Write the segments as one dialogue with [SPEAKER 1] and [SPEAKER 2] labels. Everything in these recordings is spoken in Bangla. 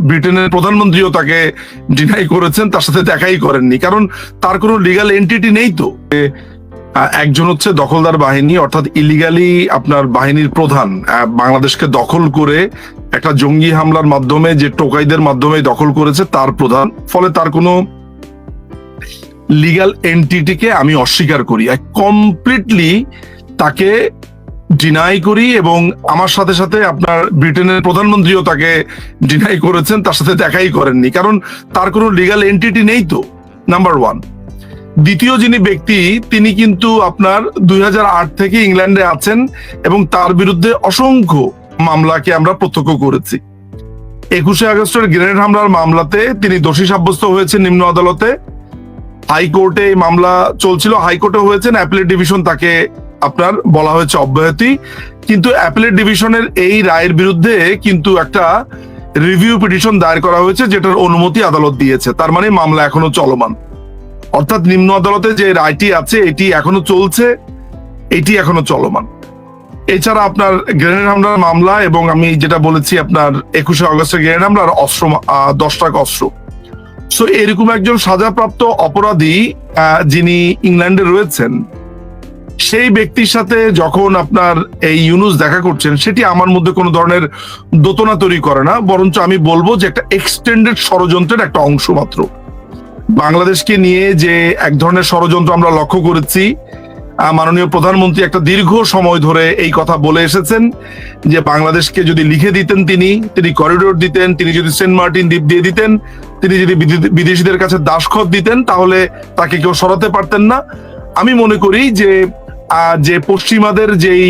[SPEAKER 1] ব্রিটেনের প্রধানমন্ত্রীও তাকে ডিনাই করেছেন, তার সাথে দেখাই করেননি। কারণ তার কোনো লিগাল এন্টিটি নেই তো। একজন হচ্ছে দখলদার বাহিনী, অর্থাৎ ইলিগালি আপনার বাহিনীর প্রধান। বাংলাদেশকে দখল করে একটা জঙ্গি হামলার মাধ্যমে, যে টোকাইদের মাধ্যমে দখল করেছে, তার প্রধান। ফলে তার কোনো লিগাল এন্টিটিকে আমি অস্বীকার করি। কমপ্লিটলি তাকে ডিনাই করি এবং আমার সাথে সাথে আপনার ব্রিটেনের প্রধানমন্ত্রীও তাকে ডিনাই করেছেন, তার সাথে দেখাই করেননি। কারণ তার কোনো লিগাল এন্টিটি নেই তো নাম্বার ওয়ান দ্বিতীয় যিনি ব্যক্তি, তিনি কিন্তু আপনার দুই থেকে ইংল্যান্ডে আছেন এবং তার বিরুদ্ধে অসংখ্য মামলাকে আমরা প্রত্যক্ষ করেছি। একুশে আগস্টের গ্রেনেড হামলার মামলাতে তিনি দোষী সাব্যস্ত হয়েছে নিম্ন আদালতে। হাইকোর্টে এই মামলা চলছিল হাইকোর্টে হয়েছেন অ্যাপিলেট ডিভিশন তাকে আপনার বলা হয়েছে অব্যাহতি। কিন্তু অ্যাপিলেট ডিভিশনের এই রায়ের বিরুদ্ধে কিন্তু একটা রিভিউ পিটিশন দায়ের করা হয়েছে, যেটার অনুমতি আদালত দিয়েছে। তার মানে মামলা এখনও চলমান। অর্থাৎ নিম্ন আদালতে যে রায়টি আছে, এটি এখনও চলছে, এটি এখনও চলমান। এছাড়া আপনার গ্রেনেড হামলার মামলা এবং আমি যেটা বলেছি, আপনার একুশে আগস্টের গ্রেনেড হামলার অস্ত্র দশ টাকা অস্ত্র। সো এরকম একজন সাজাপ্রাপ্ত অপরাধী যিনি ইংল্যান্ডে রয়েছেন সেই ব্যক্তির সাথে যখন আপনার এই ইউনুস দেখা করছেন, সেটি আমার মধ্যে কোনো ধরনের দোতনা তৈরি করে না, বরঞ্চ আমি বলব যে একটা এক্সটেন্ডেড ষড়যন্ত্রের একটা অংশ মাত্র। বাংলাদেশকে নিয়ে যে এক ধরনের ষড়যন্ত্র আমরা লক্ষ্য করেছি মাননীয় প্রধানমন্ত্রী একটা দীর্ঘ সময় ধরে এই কথা বলে এসেছেন যে বাংলাদেশকে যদি লিখে দিতেন তিনি তিনি করিডোর দিতেন, তিনি যদি সেন্ট মার্টিন দ্বীপ দিয়ে দিতেন, তিনি যদি বিদেশিদের কাছে দাসখত দিতেন, তাহলে তাকে কেউ সরাতে পারতেন না। আমি মনে করি যে যে পশ্চিমাদের যেই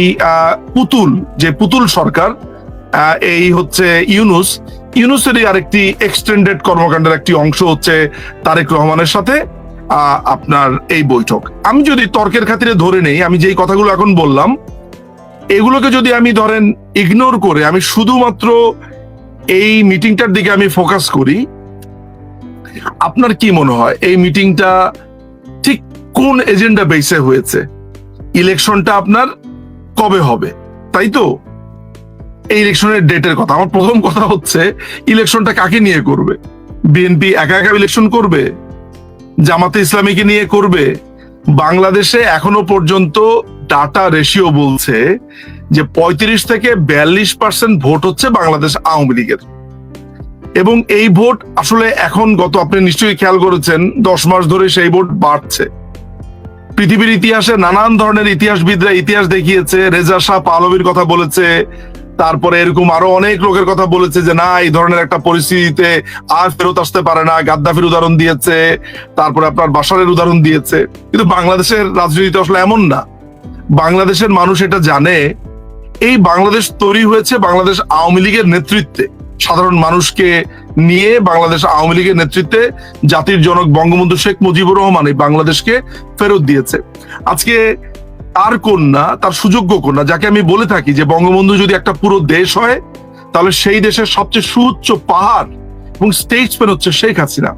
[SPEAKER 1] পুতুল, যে পুতুল সরকার এই হচ্ছে ইউনুস। ইউনুসেরই আরেকটি এক্সটেন্ডেড কর্মকাণ্ডের একটি অংশ হচ্ছে তারেক রহমানের সাথে আপনার এই বৈঠক। আমি যদি তর্কের খাতিরে ধরে নেই, আমি যেই কথাগুলো এখন বললাম, এগুলোকে যদি আমি ধরেন ইগনোর করে, আমি শুধুমাত্র এই মিটিংটার দিকে আমি ফোকাস করি, আপনার কি মনে হয়? এই মিটিংটা ঠিক কোন এজেন্ডা বেসে হয়েছে? ইলেকশনটা আপনার কবে হবে? তাই তো? এই ইলেকশনের ডেটের কথা। আমার প্রথম কথা হচ্ছে, ইলেকশনটা কাকে নিয়ে করবে? বিএনপি একা একা ইলেকশন করবে? জামাতে ইসলামীকে নিয়ে করবে? বাংলাদেশে এখনও পর্যন্ত ডাটা রেশিও বলছে যে পঁয়ত্রিশ থেকে বিয়াল্লিশ পার্সেন্ট ভোট হচ্ছে বাংলাদেশ আওয়ামী লীগের। এবং এই ভোট আসলে এখন গত আপনি নিশ্চয়ই খেয়াল করেছেন, দশ মাস ধরে সেই ভোট বাড়ছে। পৃথিবীর ইতিহাসে নানান ধরনের ইতিহাসবিদরা ইতিহাস দেখিয়েছে, রেজা শাহ পাহলবির কথা বলেছে, তারপরে এরকম আরও অনেক লোকের কথা বলেছে যে, না, এই ধরনের একটা পরিস্থিতিতে আর ফেরত আসতে পারে না। গাদ্দাফির উদাহরণ দিয়েছে, তারপরে আপনার বাসারের উদাহরণ দিয়েছে। কিন্তু বাংলাদেশের রাজনীতিতে আসলে এমন না। বাংলাদেশের মানুষ এটা জানে, এই বাংলাদেশ তৈরি হয়েছে বাংলাদেশ আওয়ামী লীগের নেতৃত্বে। সাধারণ মানুষকে নিয়ে বাংলাদেশ আওয়ামী লীগের নেতৃত্বে জাতির জনক বঙ্গবন্ধু শেখ মুজিবুর রহমান এই বাংলাদেশকে ফেরত দিয়েছে। আজকে তার কন্যা, তার সুযোগ্য কন্যা, যাকে আমি বলে থাকি যে বঙ্গবন্ধু যদি একটা পুরো দেশ হয়, তাহলে সেই দেশের সবচেয়ে সুউচ্চ পাহাড় এবং স্টেটসম্যান হচ্ছে শেখ হাসিনা।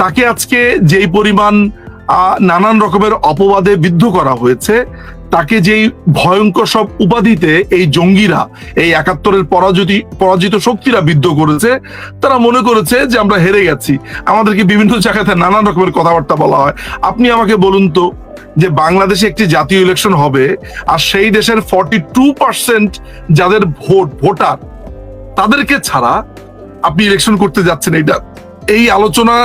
[SPEAKER 1] তাকে আজকে যেই পরিমাণ নানান রকমের অপবাদে বিদ্ধ করা হয়েছে তাকে যেই ভয়ঙ্কর সব উপাধিতে এই জঙ্গিরা, এই একাত্তরের পরাজিত পরাজিত শক্তিরা বিদ্ধ করেছে, তারা মনে করেছে যে আমরা হেরে গেছি। আমাদেরকে বিভিন্ন জায়গাতে নানান রকমের কথাবার্তা বলা হয়। আপনি আমাকে বলুন তো যে বাংলাদেশে একটি জাতীয় ইলেকশন হবে আর সেই দেশের ফর্টি টু পার্সেন্ট যাদের ভোট, ভোটার, তাদেরকে ছাড়া আপনি ইলেকশন করতে যাচ্ছেন। এইটা, এই আলোচনা,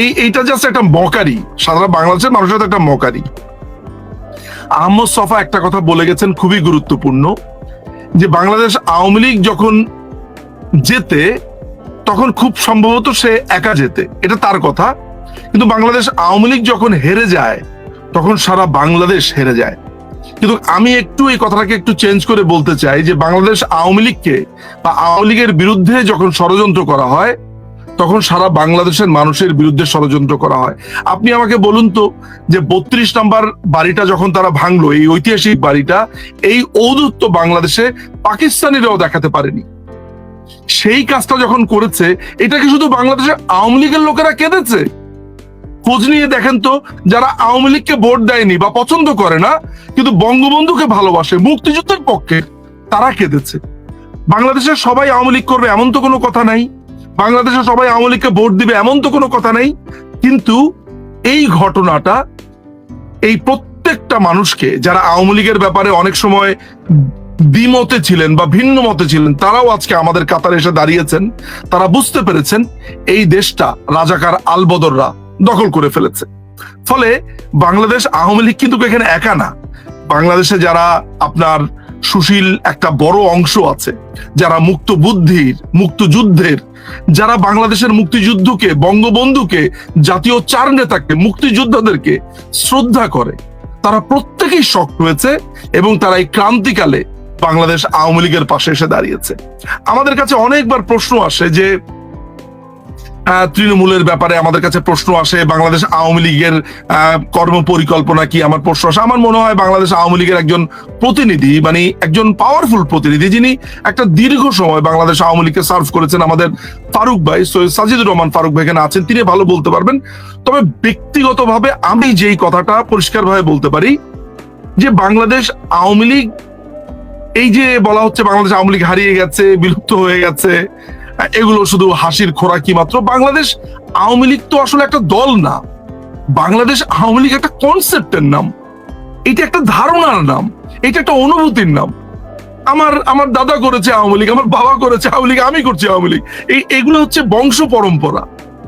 [SPEAKER 1] এই, এইটা জাস্ট একটা মকারি। সাধারণ বাংলাদেশের মানুষের একটা মকারি। আহমদ সফা একটা কথা বলে গেছেন, খুবই গুরুত্বপূর্ণ, যে বাংলাদেশ আওয়ামী লীগ যখন যেতে তখন খুব সম্ভবত সে একা যেতে এটা তার কথা। কিন্তু বাংলাদেশ আওয়ামী লীগ যখন হেরে যায়, তখন সারা বাংলাদেশ হেরে যায়। কিন্তু আমি একটু এই কথাটাকে একটু চেঞ্জ করে বলতে চাই, যে বাংলাদেশ আওয়ামী লীগকে বা আওয়ামী লীগের বিরুদ্ধে যখন ষড়যন্ত্র করা হয় তখন সারা বাংলাদেশের মানুষের বিরুদ্ধে ষড়যন্ত্র করা হয়। আপনি আমাকে বলুন তো যে বত্রিশ নাম্বার বাড়িটা যখন তারা ভাঙলো, এই ঐতিহাসিক বাড়িটা, এই ঔদত্ত বাংলাদেশে পাকিস্তানিরাও দেখাতে পারেনি। সেই কাজটা যখন করেছে, এটা কি শুধু বাংলাদেশের আওয়ামী লীগের লোকেরা কেঁদেছে? খোঁজ নিয়ে দেখেন তো, যারা আওয়ামী লীগকে ভোট দেয়নি বা পছন্দ করে না, কিন্তু বঙ্গবন্ধুকে ভালোবাসে, মুক্তিযুদ্ধের পক্ষে, তারা কেঁদেছে। বাংলাদেশের সবাই আওয়ামী লীগ করবে, এমন তো কোনো কথা নাই। বাংলাদেশে সবাই আওয়ামী লীগকে ভোট দিবে এমন তো কোনো কথা নেই। কিন্তু এই ঘটনাটা এই প্রত্যেকটা মানুষকে, যারা আওয়ামী লীগের ব্যাপারে অনেক সময় দ্বিমতে ছিলেন বা ভিন্ন মতে ছিলেন, তারাও আজকে আমাদের কাতারে এসে দাঁড়িয়েছেন। তারা বুঝতে পেরেছেন এই দেশটা রাজাকার আলবদররা দখল করে ফেলেছে। ফলে বাংলাদেশ আওয়ামী লীগ কিন্তু এখানে একা না। বাংলাদেশে যারা আপনার সুশীল একটা বড় অংশ আছে, যারা মুক্ত বুদ্ধির, মুক্ত যুদ্ধের, যারা বাংলাদেশের মুক্তিযুদ্ধকে, বঙ্গবন্ধুকে, জাতীয় চার নেতাকে, মুক্তিযোদ্ধাদেরকে শ্রদ্ধা করে। তারা প্রত্যেকেই শক্ত হয়েছে এবং তারা এই ক্রান্তিকালে বাংলাদেশ আওয়ামী লীগের পাশে এসে দাঁড়িয়েছে। আমাদের কাছে অনেকবার প্রশ্ন আসে যে তৃণমূলের ব্যাপারে আমাদের কাছে প্রশ্ন আসে, বাংলাদেশ আওয়ামী লীগের কর্ম পরিকল্পনা কি? আমার প্রশ্ন আসে। আমার মনে হয় বাংলাদেশ আওয়ামী লীগের একজন প্রতিনিধি মানে একজন পাওয়ারফুল প্রতিনিধি, যিনি একটা দীর্ঘ সময় বাংলাদেশ আওয়ামী লীগকে সার্ভ করেছেন আমাদের ফারুক ভাই, সৈয়দ সাজিদুর রহমান ফারুক ভাই এখানে আছেন। তিনি ভালো বলতে পারবেন। তবে ব্যক্তিগতভাবে আমি যেই কথাটা পরিষ্কারভাবে বলতে পারি, যে বাংলাদেশ আওয়ামী লীগ, এই যে বলা হচ্ছে বাংলাদেশ আওয়ামী লীগ হারিয়ে গেছে, বিলুপ্ত হয়ে গেছে এগুলো শুধু হাসির খোরাকি মাত্র। বাংলাদেশ আওয়ামী লীগ তো আসলে একটা দল না। বাংলাদেশ আওয়ামী লীগ একটা কনসেপ্টের নাম। এটা একটা ধারণার নাম। এটা একটা অনুভূতির নাম। আমার আমার দাদা করেছে আওয়ামী লীগ, আমার বাবা করেছে আওয়ামী লীগ, আমি করছি আওয়ামী লীগ। এই, এগুলো হচ্ছে বংশ পরম্পরা।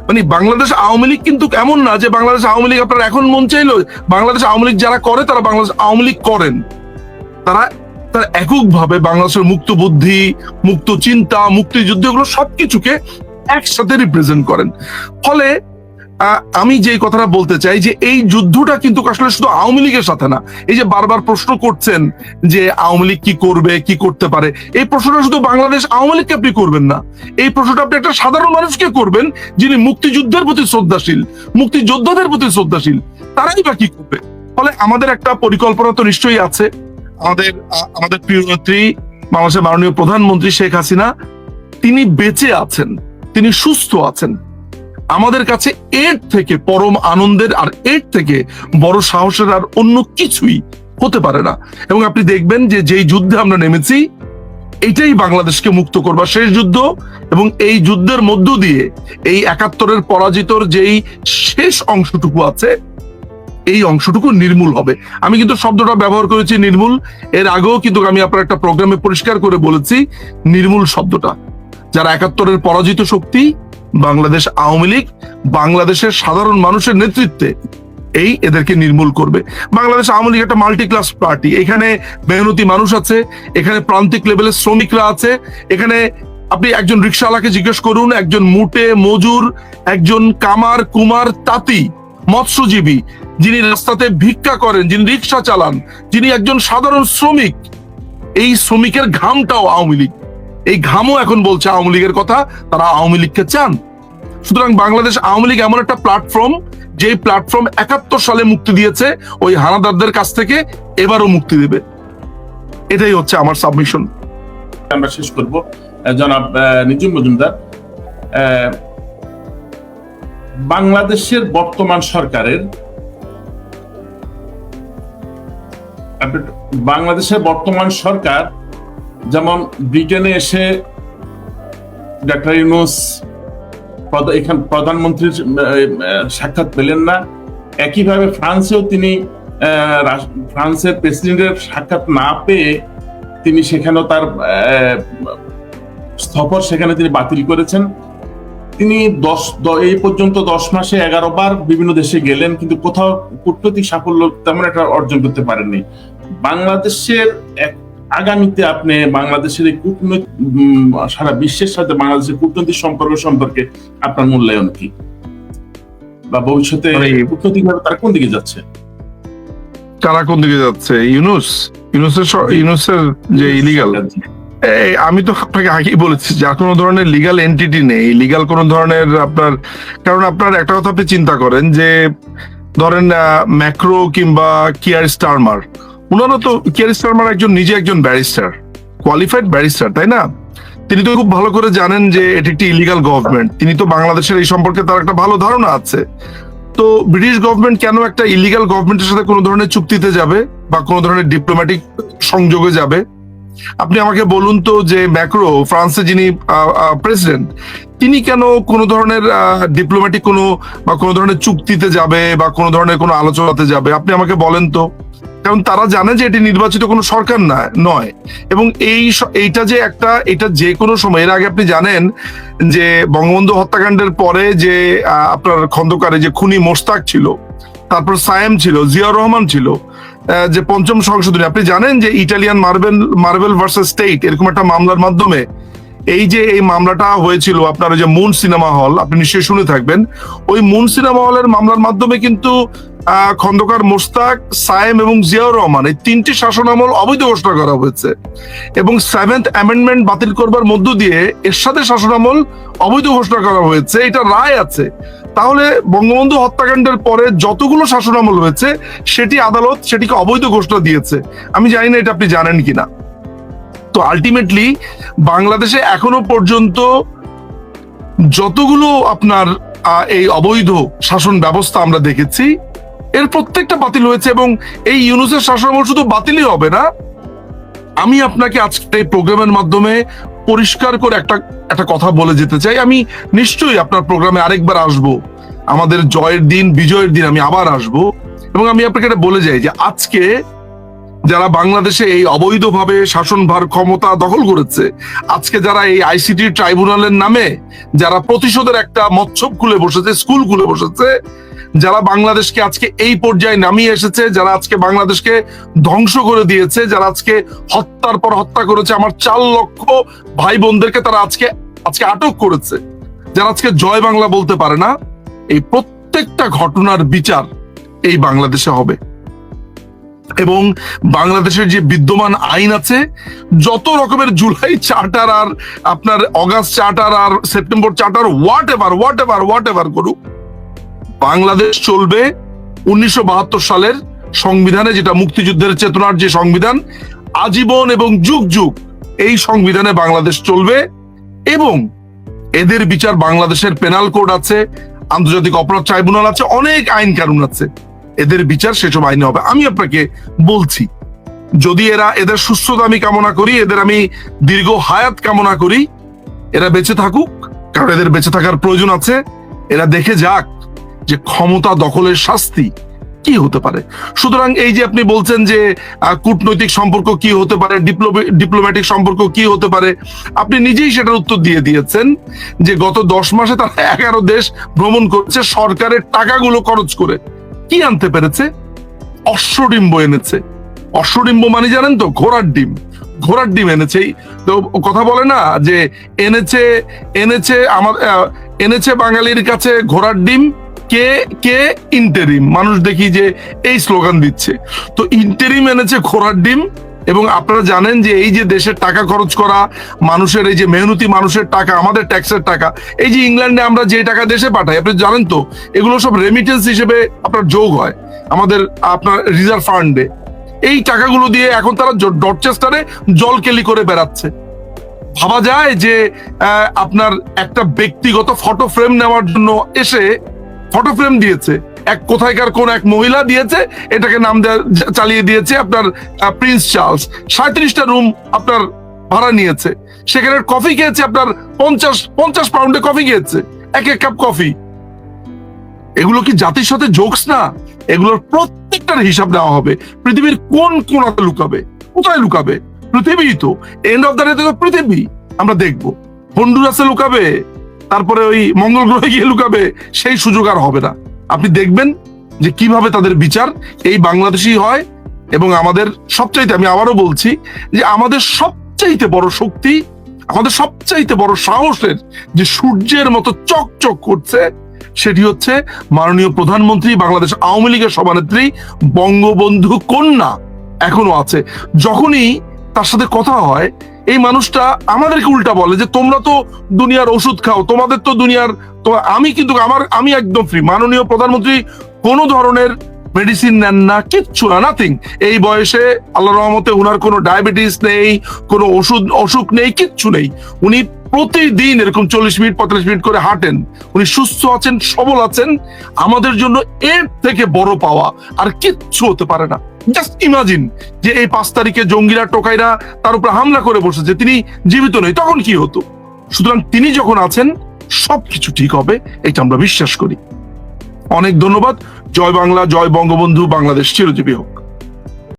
[SPEAKER 1] মানে বাংলাদেশ আওয়ামী লীগ কিন্তু এমন না যে বাংলাদেশ আওয়ামী লীগ আপনার এখন মন চাইলো বাংলাদেশ আওয়ামী লীগ যারা করে, তারা বাংলাদেশ আওয়ামী লীগ করেন। তারা তারা এককভাবে বাংলাদেশের মুক্ত বুদ্ধি, মুক্ত চিন্তা, মুক্তিযুদ্ধ এগুলো সবকিছুকে একসাথে রিপ্রেজেন্ট করেন। ফলে আমি যে কথাটা বলতে চাই যে এই যুদ্ধটা কিন্তু আসলে শুধু আওয়ামী লীগের সাথে না, এই যে বারবার প্রশ্ন করছেন যে আওয়ামী লীগ কি করবে, কি করতে পারে, এই প্রশ্নটা শুধু বাংলাদেশ আওয়ামী লীগকে আপনি করবেন না। এই প্রশ্নটা আপনি একটা সাধারণ মানুষকে করবেন যিনি মুক্তিযুদ্ধের প্রতি শ্রদ্ধাশীল, মুক্তিযোদ্ধাদের প্রতি শ্রদ্ধাশীল, তারাই বা কি করবে? ফলে আমাদের একটা পরিকল্পনা তো নিশ্চয়ই আছে। আমাদের আমাদের প্রিয় নেত্রী, বাংলাদেশের মাননীয় প্রধানমন্ত্রী শেখ হাসিনা, তিনি বেঁচে আছেন, তিনি সুস্থ আছেন। আমাদের কাছে এর থেকে পরম আনন্দের আর এর থেকে বড় সাহসের আর অন্য কিছুই হতে পারে না। এবং আপনি দেখবেন যে যেই যুদ্ধে আমরা নেমেছি, এটাই বাংলাদেশকে মুক্ত করবার শেষ যুদ্ধ এবং এই যুদ্ধের মধ্য দিয়ে এই একাত্তরের পরাজিতর যেই শেষ অংশটুকু আছে এই অংশটুকু নির্মূল হবে। আমি কিন্তু শব্দটা ব্যবহার করেছি নির্মূল। এর আগেও কিন্তু আমি আপনার একটা প্রোগ্রামে পরিষ্কার করে বলেছি নির্মূল শব্দটা। যারা একাত্তরের পরাজিত শক্তি, বাংলাদেশ আওয়ামী লীগ, বাংলাদেশের সাধারণ মানুষের নেতৃত্বে এই এদেরকে নির্মূল করবে। বাংলাদেশ আওয়ামী লীগ একটা মাল্টি ক্লাস পার্টি এখানে মেহনতি মানুষ আছে, এখানে প্রান্তিক লেভেলের শ্রমিকরা আছে, এখানে আপনি একজন রিক্সাওয়ালাকে জিজ্ঞেস করুন, একজন মুটে, মজুর, একজন কামার, কুমার, তাঁতি, মৎস্যজীবী যিনি রাস্তাতে ভিক্ষা করেন, যিনি রিক্সা চালান, যিনি একজন সাধারণ শ্রমিক, এই শ্রমিকের ঘামটাও আওয়ামী লীগ। এই ঘামও এখন বলছে আওয়ামী লীগের কথা, তারা আওয়ামী লীগকে চান। সুতরাং বাংলাদেশ আওয়ামী লীগ এমন একটা প্ল্যাটফর্ম যে প্ল্যাটফর্ম একাত্তর সালে মুক্তি দিয়েছে, ওই হানাদারদের কাছ থেকে এবারও মুক্তি দেবে। এটাই হচ্ছে আমার সাবমিশন
[SPEAKER 2] আমরা শেষ করব। জনাব নিজুম মজুমদার বাংলাদেশের বর্তমান সরকারের বাংলাদেশের বর্তমান সরকার, যেমন ব্রিটেনে এসে ডাক্তার ইউনুস এখান প্রধানমন্ত্রীর সাক্ষাৎ পেলেন না। একইভাবে ফ্রান্সেও তিনি ফ্রান্সের প্রেসিডেন্টের সাক্ষাৎ না পেয়ে তিনি সেখানেও তার সফর সেখানে তিনি বাতিল করেছেন। তিনি দশ এই পর্যন্ত দশ মাসে এগারো বার বিভিন্ন দেশে গেলেন কিন্তু কোথাও কূটনৈতিক সাফল্য তেমন একটা অর্জন করতে পারেননি। বাংলাদেশের এক আগামীতে আপনি বাংলাদেশের এই কূটনৈতিক সারা বিশ্বের সাথে বাংলাদেশের কূটনৈতিক সম্পর্ক সম্পর্কে আপনার মূল্যায়ন কি? বা ভবিষ্যতে
[SPEAKER 1] মানে-
[SPEAKER 2] কূটনৈতিকভাবে তারা কোন দিকে যাচ্ছে?
[SPEAKER 1] তারা কোন দিকে যাচ্ছে? ইউনুস? ইউনুসের ইউনুসের যে ইলিগাল এই, আমি তো আপনাকে আগেই বলেছি যার কোনো ধরনের লিগাল এন্টিটি নেই লিগাল কোনো ধরনের আপনার, কারণ আপনার একটা কথা আপনি চিন্তা করেন যে, ধরেন ম্যাক্রো কিংবা কিয়ার স্টারমার ওনারা তো কিয়ার স্টারমার একজন, নিজে একজন ব্যারিস্টার কোয়ালিফাইড ব্যারিস্টার তাই না? তিনি তো খুব ভালো করে জানেন যে এটি একটি ইলিগাল গভর্নমেন্ট তিনি তো বাংলাদেশের এই সম্পর্কে তার একটা ভালো ধারণা আছে। তো ব্রিটিশ গভর্নমেন্ট কেন একটা ইলিগাল গভর্নমেন্টের সাথে কোনো ধরনের চুক্তিতে যাবে বা কোনো ধরনের ডিপ্লোম্যাটিক সংযোগে যাবে? আপনি আমাকে বলুন তো যে ম্যাক্রো ফ্রান্সে যিনি প্রেসিডেন্ট তিনি কেন কোনো ধরনের ডিপ্লোম্যাটিক কোনো বা কোনো ধরনের চুক্তিতে যাবে বা কোনো ধরনের কোনো আলোচনাতে যাবে? আপনি আমাকে বলেন তো। কারণ তারা জানে যে এটি নির্বাচিত কোনো সরকার না, নয়। এবং এই এইটা যে একটা, এটা যে কোনো সময়, এর আগে আপনি জানেন যে বঙ্গবন্ধু হত্যাকাণ্ডের পরে যে আপনার খন্দকারে যে খুনি মোস্তাক ছিল, তারপর সায়েম ছিল, জিয়াউর রহমান ছিল যে পঞ্চম সংশোধনী আপনি জানেন যে Italian marble marble versus state এরকম একটা মামলার মাধ্যমে এই যে এই মামলাটা হয়েছিল, আপনার যে মুন সিনেমা হল, আপনি নিশ্চয়ই শুনে থাকবেন। ওই মুন সিনেমা হলের মামলার মাধ্যমে কিন্তু খন্দকার মোস্তাক সায়েম এবং জিয়াউর রহমান এই তিনটি শাসনামল অবৈধ ঘোষণা করা হয়েছে এবং সেভেন্থ অ্যামেন্ডমেন্ট বাতিল করবার মধ্য দিয়ে এরশাদের শাসনামল অবৈধ ঘোষণা করা হয়েছে। এটা রায় আছে। তাহলে বঙ্গবন্ধু হত্যাকাণ্ডের পরে যতগুলো শাসনামল হয়েছে, সেটি আদালত সেটিকে অবৈধ ঘোষণা দিয়েছে। আমি জানি না এটা আপনি জানেন কিনা। তো আলটিমেটলি বাংলাদেশে এখনও পর্যন্ত যতগুলো আপনার এই অবৈধ শাসন ব্যবস্থা আমরা দেখেছি, এর প্রত্যেকটা বাতিল হয়েছে এবং এই ইউনুসের শাসনামল শুধু বাতিলই হবে না। আমি আপনাকে আজকে এই প্রোগ্রামের মাধ্যমে পরিষ্কার করে একটা একটা কথা বলে যেতে চাই। আমি নিশ্চয়ই আপনার প্রোগ্রামে আরেকবার আসব। আমাদের জয়ের দিন, বিজয়ের দিন আমি আবার আসব। এবং আমি আপনাকে এটা বলে যাই যে আজকে যারা বাংলাদেশে এই অবৈধভাবে শাসনভার ক্ষমতা দখল করেছে, আজকে যারা এই আইসিটি ট্রাইব্যুনালের নামে যারা প্রতিশোধের একটা মৎসব খুলে বসেছে, স্কুল খুলে বসেছে যারা বাংলাদেশকে আজকে এই পর্যায়ে নামিয়ে এসেছে, যারা আজকে বাংলাদেশকে ধ্বংস করে দিয়েছে, যারা আজকে হত্যার পর হত্যা করেছে, আমার চার লক্ষ ভাই বোনদেরকে তারা আজকে আজকে আটক করেছে। যারা আজকে জয় বাংলা বলতে পারে না, এই প্রত্যেকটা ঘটনার বিচার এই বাংলাদেশে হবে। এবং বাংলাদেশের যে বিদ্যমান আইন আছে, যত রকমের জুলাই চার্টার আর আপনার অগাস্ট চার্টার আর September charter whatever whatever whatever করুক বাংলাদেশ চলবে উনিশশো বাহাত্তর সালের সংবিধানে, যেটা মুক্তিযুদ্ধের চেতনার যে সংবিধান, আজীবন এবং যুগ যুগ এই সংবিধানে বাংলাদেশ চলবে এবং এদের বিচার বাংলাদেশের পেনাল কোড আছে, আন্তর্জাতিক অপরাধ ট্রাইব্যুনাল আছে, অনেক আইন কানুন আছে। এদের বিচার সেসব আইনে হবে। আমি আপনাকে বলছি, যদি এরা এদের সুস্থতা আমি কামনা করি, এদের আমি দীর্ঘ হায়াত কামনা করি, এরা বেঁচে থাকুক, কারণ এদের বেঁচে থাকার প্রয়োজন আছে। এরা দেখে যাক যে ক্ষমতা দখলের শাস্তি কি হতে পারে? সুতরাং এই যে আপনি বলছেন যে কূটনৈতিক সম্পর্ক কি হতে পারে ডিপ্লোম্যাটিক সম্পর্ক কি হতে পারে, আপনি নিজেই সেটার উত্তর দিয়ে দিয়েছেন যে গত দশ মাসে তারা এগারো দেশ ভ্রমণ করছে, সরকারের টাকাগুলো খরচ করে। কি আনতে পেরেছে? অশ্বডিম্ব এনেছে। অশ্বডিম্ব মানে জানেন তো, ঘোড়ার ডিম। ঘোড়ার ডিম এনেছে। এই তো কথা বলে না যে, এনেছে এনেছে আমার এনেছে বাঙালির কাছে ঘোড়ার ডিম কে কে ইন্টেরিম মানুষ দেখি যে এই স্লোগান দিচ্ছে। তো ইন্টেরিম এনেছে ঘোড়ার ডিম এবং আপনারা জানেন যে এই যে দেশের টাকা খরচ করা, মানুষের এই যে মেহনতি মানুষের টাকা, আমাদের ট্যাক্সের টাকা, এই যে ইংল্যান্ডে আমরা যে টাকা দেশে পাঠাই, আপনি জানেন তো, এগুলো সব রেমিটেন্স হিসেবে আপনার যোগ হয়, আমাদের, আপনার রিজার্ভ ফান্ডে এই টাকাগুলো দিয়ে এখন তারা জ- ডরচেস্টারে জল কেলি করে বেড়াচ্ছে। ভাবা যায় যে আপনার একটা ব্যক্তিগত ফটো ফ্রেম নেওয়ার জন্য এসে ফটো ফ্রেম দিয়েছে। এক কোথায়কার কোন এক মহিলা দিয়েছে, এটাকে নাম দেয়া- যা- চালিয়ে দিয়েছে আপনার প্রিন্স চার্লস সাঁত্রিশটা রুম আপনার ভাড়া নিয়েছে। সেখানে কফি খেয়েছে আপনার পঞ্চাশ পঞ্চাশ পাউন্ডে কফি খেয়েছে। এক এক কাপ কফি এগুলো কি জাতির সাথে জোকস না? এগুলোর প্রত্যেকটার হিসাব নেওয়া হবে। পৃথিবীর কোন কোনাতে লুকাবে? কোথায় লুকাবে? পৃথিবী তো। এন্ড অফ দ্য ডে তো পৃথিবী। আমরা দেখব। হন্ডুরাসে লুকাবে? তারপরে ওই মঙ্গল গ্রহে গিয়ে লুকাবে, সেই সুযোগ আর হবে না। আপনি দেখবেন যে কীভাবে তাদের বিচার এই বাংলাদেশি হয় এবং আমাদের সবচাইতে, আমি আবারও বলছি যে আমাদের সবচাইতে বড় শক্তি, আমাদের সবচাইতে বড় সাহসের যে সূর্যের মতো চকচক করছে, সেটি হচ্ছে মাননীয় প্রধানমন্ত্রী, বাংলাদেশ আওয়ামী লীগের সভানেত্রী, বঙ্গবন্ধু কন্যা এখনও আছে। যখনই তার সাথে কথা হয় এই মানুষটা আমাদেরকে উল্টা বলে যে, তোমরা তো দুনিয়ার ওষুধ খাও, তোমাদের তো দুনিয়ার আমি কিন্তু আমার, আমি একদম ফ্রি মাননীয় প্রধানমন্ত্রী কোনো ধরনের মেডিসিন নেন না, কিচ্ছু না নাথিং এই বয়সে আল্লাহ রহমতে উনার কোনো ডায়াবেটিস নেই, কোনো ওষুধ, অসুখ নেই, কিচ্ছু নেই। উনি প্রতিদিন এরকম চল্লিশ মিনিট, পঁয়তাল্লিশ মিনিট করে হাঁটেন। উনি সুস্থ আছেন, সবল আছেন। আমাদের জন্য এর থেকে বড় পাওয়া আর কিচ্ছু হতে পারে না। জাস্ট ইমাজিন যে এই পাঁচ তারিখে জঙ্গিরা, টোকাইরা তার উপর হামলা করে বসেছে, তিনি জীবিত নেই তখন কি হতো? সুতরাং তিনি যখন আছেন, সবকিছু ঠিক হবে, এটা আমরা বিশ্বাস করি। অনেক ধন্যবাদ, জয় বাংলা, জয় বঙ্গবন্ধু, বাংলাদেশ, চিরজীবী হোক।